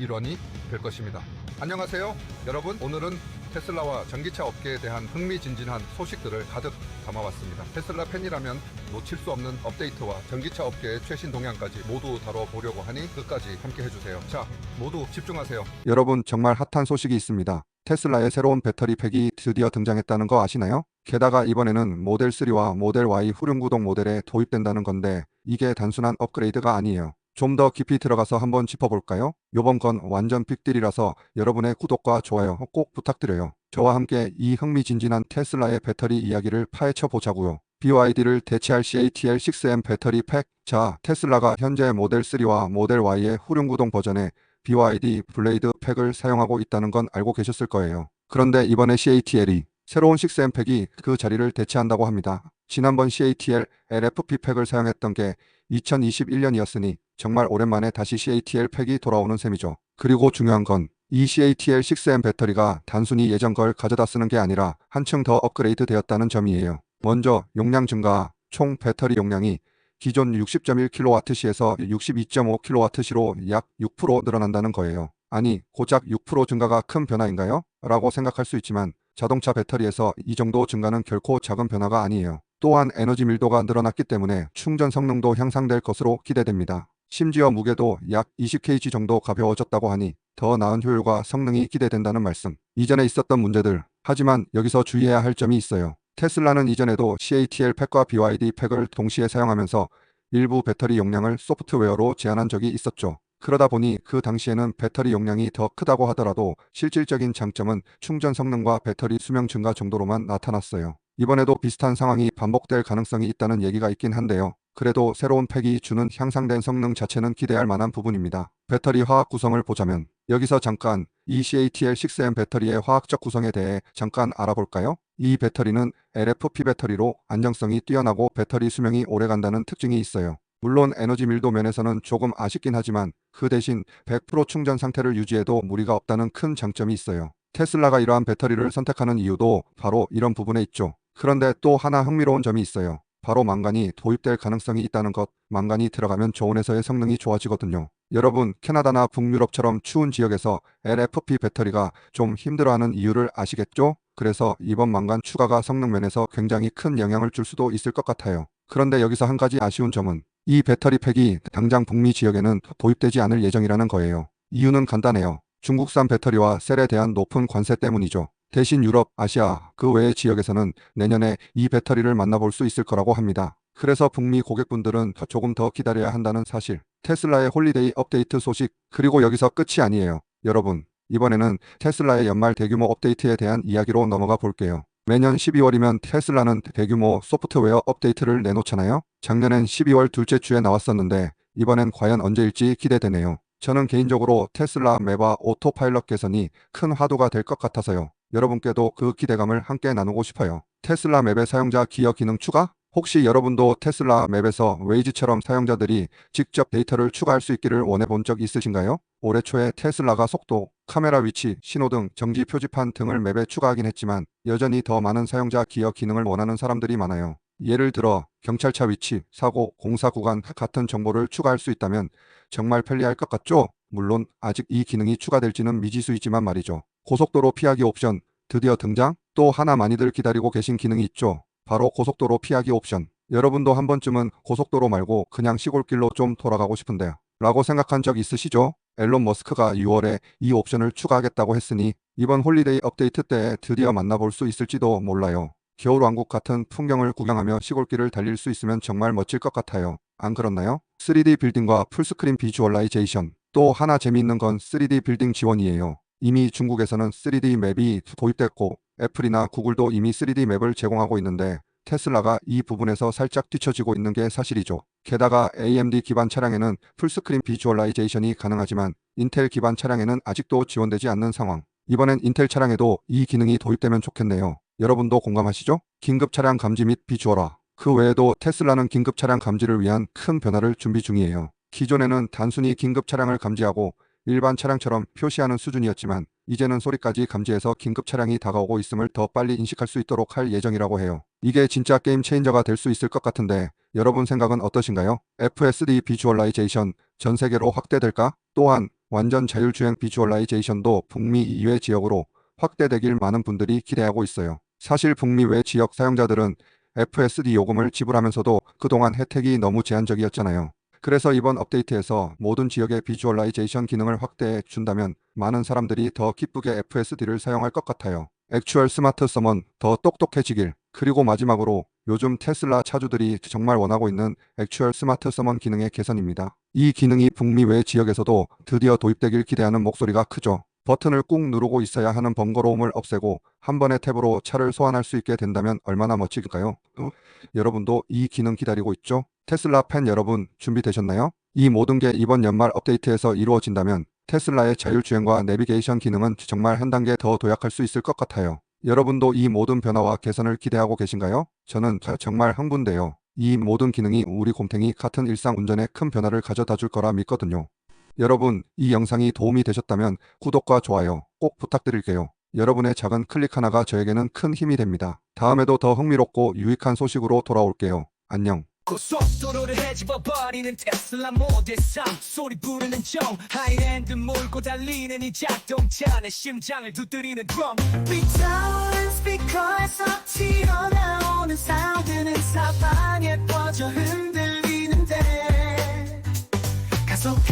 일원이 될 것입니다. 안녕하세요. 여러분, 오늘은 테슬라와 전기차 업계에 대한 흥미진진한 소식들을 가득 담아왔습니다. 테슬라 팬이라면 놓칠 수 없는 업데이트와 전기차 업계의 최신 동향까지 모두 다뤄보려고 하니 끝까지 함께 해주세요. 자, 모두 집중하세요. 여러분 정말 핫한 소식이 있습니다. 테슬라의 새로운 배터리 팩이 드디어 등장했다는 거 아시나요? 게다가 이번에는 모델 3와 모델 Y 후륜구동 모델에 도입된다는 건데 이게 단순한 업그레이드가 아니에요. 좀 더 깊이 들어가서 한번 짚어볼까요? 요번 건 완전 빅딜이라서 여러분의 구독과 좋아요 꼭 부탁드려요. 저와 함께 이 흥미진진한 테슬라의 배터리 이야기를 파헤쳐 보자고요. BYD를 대체할 CATL6M 배터리 팩. 자, 테슬라가 현재 모델 3와 모델 Y의 후륜구동 버전에 BYD 블레이드 팩을 사용하고 있다는 건 알고 계셨을 거예요. 그런데 이번에 CATL이 새로운 6M 팩이 그 자리를 대체한다고 합니다. 지난번 CATL LFP 팩을 사용했던 게 2021년이었으니 정말 오랜만에 다시 CATL 팩이 돌아오는 셈이죠. 그리고 중요한 건 이 CATL 6M 배터리가 단순히 예전 걸 가져다 쓰는 게 아니라 한층 더 업그레이드 되었다는 점이에요. 먼저 용량 증가, 총 배터리 용량이 기존 60.1kWh에서 62.5kWh로 약 6% 늘어난다는 거예요. 아니, 고작 6% 증가가 큰 변화인가요? 라고 생각할 수 있지만 자동차 배터리에서 이 정도 증가는 결코 작은 변화가 아니에요. 또한 에너지 밀도가 늘어났기 때문에 충전 성능도 향상될 것으로 기대됩니다. 심지어 무게도 약 20kg 정도 가벼워졌다고 하니 더 나은 효율과 성능이 기대된다는 말씀. 이전에 있었던 문제들. 하지만 여기서 주의해야 할 점이 있어요. 테슬라는 이전에도 CATL 팩과 BYD 팩을 동시에 사용하면서 일부 배터리 용량을 소프트웨어로 제한한 적이 있었죠. 그러다 보니 그 당시에는 배터리 용량이 더 크다고 하더라도 실질적인 장점은 충전 성능과 배터리 수명 증가 정도로만 나타났어요. 이번에도 비슷한 상황이 반복될 가능성이 있다는 얘기가 있긴 한데요. 그래도 새로운 팩이 주는 향상된 성능 자체는 기대할 만한 부분입니다. 배터리 화학 구성을 보자면 여기서 잠깐 이 CATL6M 배터리의 화학적 구성에 대해 잠깐 알아볼까요? 이 배터리는 LFP 배터리로 안정성이 뛰어나고 배터리 수명이 오래간다는 특징이 있어요. 물론 에너지 밀도 면에서는 조금 아쉽긴 하지만 그 대신 100% 충전 상태를 유지해도 무리가 없다는 큰 장점이 있어요. 테슬라가 이러한 배터리를 선택하는 이유도 바로 이런 부분에 있죠. 그런데 또 하나 흥미로운 점이 있어요. 바로 망간이 도입될 가능성이 있다는 것. 망간이 들어가면 저온에서의 성능이 좋아지거든요. 여러분, 캐나다나 북유럽처럼 추운 지역에서 LFP 배터리가 좀 힘들어하는 이유를 아시겠죠? 그래서 이번 망간 추가가 성능 면에서 굉장히 큰 영향을 줄 수도 있을 것 같아요. 그런데 여기서 한 가지 아쉬운 점은 이 배터리 팩이 당장 북미 지역에는 도입되지 않을 예정이라는 거예요. 이유는 간단해요. 중국산 배터리와 셀에 대한 높은 관세 때문이죠. 대신 유럽, 아시아, 그 외의 지역에서는 내년에 이 배터리를 만나볼 수 있을 거라고 합니다. 그래서 북미 고객분들은 더- 조금 더 기다려야 한다는 사실. 테슬라의 홀리데이 업데이트 소식, 그리고 여기서 끝이 아니에요. 여러분, 이번에는 테슬라의 연말 대규모 업데이트에 대한 이야기로 넘어가 볼게요. 매년 12월이면 테슬라는 대규모 소프트웨어 업데이트를 내놓잖아요. 작년엔 12월 둘째 주에 나왔었는데 이번엔 과연 언제일지 기대되네요. 저는 개인적으로 테슬라 메바 오토파일럿 개선이 큰 화두가 될 것 같아서요. 여러분께도 그 기대감을 함께 나누고 싶어요. 테슬라 맵의 사용자 기여 기능 추가? 혹시 여러분도 테슬라 맵에서 웨이즈처럼 사용자들이 직접 데이터를 추가할 수 있기를 원해 본 적 있으신가요? 올해 초에 테슬라가 속도, 카메라 위치, 신호등, 정지 표지판 등을 맵에 추가하긴 했지만 여전히 더 많은 사용자 기여 기능을 원하는 사람들이 많아요. 예를 들어 경찰차 위치, 사고, 공사 구간 같은 정보를 추가할 수 있다면 정말 편리할 것 같죠? 물론 아직 이 기능이 추가될지는 미지수이지만 말이죠. 고속도로 피하기 옵션 드디어 등장? 또 하나 많이들 기다리고 계신 기능이 있죠. 바로 고속도로 피하기 옵션. 여러분도 한 번쯤은 고속도로 말고 그냥 시골길로 좀 돌아가고 싶은데요. 라고 생각한 적 있으시죠? 앨런 머스크가 6월에 이 옵션을 추가하겠다고 했으니 이번 홀리데이 업데이트 때 드디어 만나볼 수 있을지도 몰라요. 겨울왕국 같은 풍경을 구경하며 시골길을 달릴 수 있으면 정말 멋질 것 같아요. 안 그렇나요? 3D 빌딩과 풀스크린 비주얼라이제이션. 또 하나 재미있는 건 3D 빌딩 지원이에요. 이미 중국에서는 3D 맵이 도입됐고 애플이나 구글도 이미 3D 맵을 제공하고 있는데 테슬라가 이 부분에서 살짝 뒤처지고 있는 게 사실이죠. 게다가 AMD 기반 차량에는 풀스크린 비주얼라이제이션이 가능하지만 인텔 기반 차량에는 아직도 지원되지 않는 상황. 이번엔 인텔 차량에도 이 기능이 도입되면 좋겠네요. 여러분도 공감하시죠? 긴급 차량 감지 및 비주얼화. 그 외에도 테슬라는 긴급 차량 감지를 위한 큰 변화를 준비 중이에요. 기존에는 단순히 긴급 차량을 감지하고 일반 차량처럼 표시하는 수준이었지만 이제는 소리까지 감지해서 긴급 차량이 다가오고 있음을 더 빨리 인식할 수 있도록 할 예정이라고 해요. 이게 진짜 게임 체인저가 될 수 있을 것 같은데 여러분 생각은 어떠신가요? FSD 비주얼라이제이션 전 세계로 확대될까? 또한 완전 자율주행 비주얼라이제이션도 북미 이외 지역으로 확대되길 많은 분들이 기대하고 있어요. 사실 북미 외 지역 사용자들은 FSD 요금을 지불하면서도 그동안 혜택이 너무 제한적이었잖아요. 그래서 이번 업데이트에서 모든 지역의 비주얼라이제이션 기능을 확대해 준다면 많은 사람들이 더 기쁘게 FSD를 사용할 것 같아요. 액추얼 스마트 서먼 더 똑똑해지길. 그리고 마지막으로 요즘 테슬라 차주들이 정말 원하고 있는 액추얼 스마트 서먼 기능의 개선입니다. 이 기능이 북미 외 지역에서도 드디어 도입되길 기대하는 목소리가 크죠. 버튼을 꾹 누르고 있어야 하는 번거로움을 없애고 한 번의 탭으로 차를 소환할 수 있게 된다면 얼마나 멋지길까요? 어? 여러분도 이 기능 기다리고 있죠? 테슬라 팬 여러분 준비되셨나요? 이 모든 게 이번 연말 업데이트에서 이루어진다면 테슬라의 자율주행과 내비게이션 기능은 정말 한 단계 더 도약할 수 있을 것 같아요. 여러분도 이 모든 변화와 개선을 기대하고 계신가요? 저는 자- 정말 흥분돼요. 이 모든 기능이 우리 곰탱이 같은 일상 운전에 큰 변화를 가져다 줄 거라 믿거든요. 여러분, 이 영상이 도움이 되셨다면 구독과 좋아요 꼭 부탁드릴게요. 여러분의 작은 클릭 하나가 저에게는 큰 힘이 됩니다. 다음에도 더 흥미롭고 유익한 소식으로 돌아올게요. 안녕. 고속도로를 헤집어버리는 테슬라 모델 3 소리 부르는 종 하이엔드 몰고 달리는 이 자동차 내 심장을 두드리는 드럼 삐져는 스피커에서 튀어나오는 사운드는 사방에 퍼져 흔들리는데 가속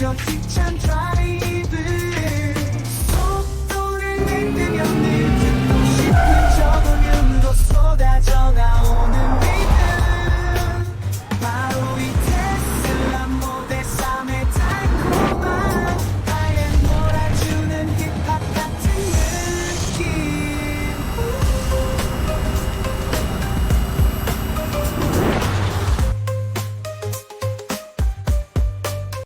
your teacher.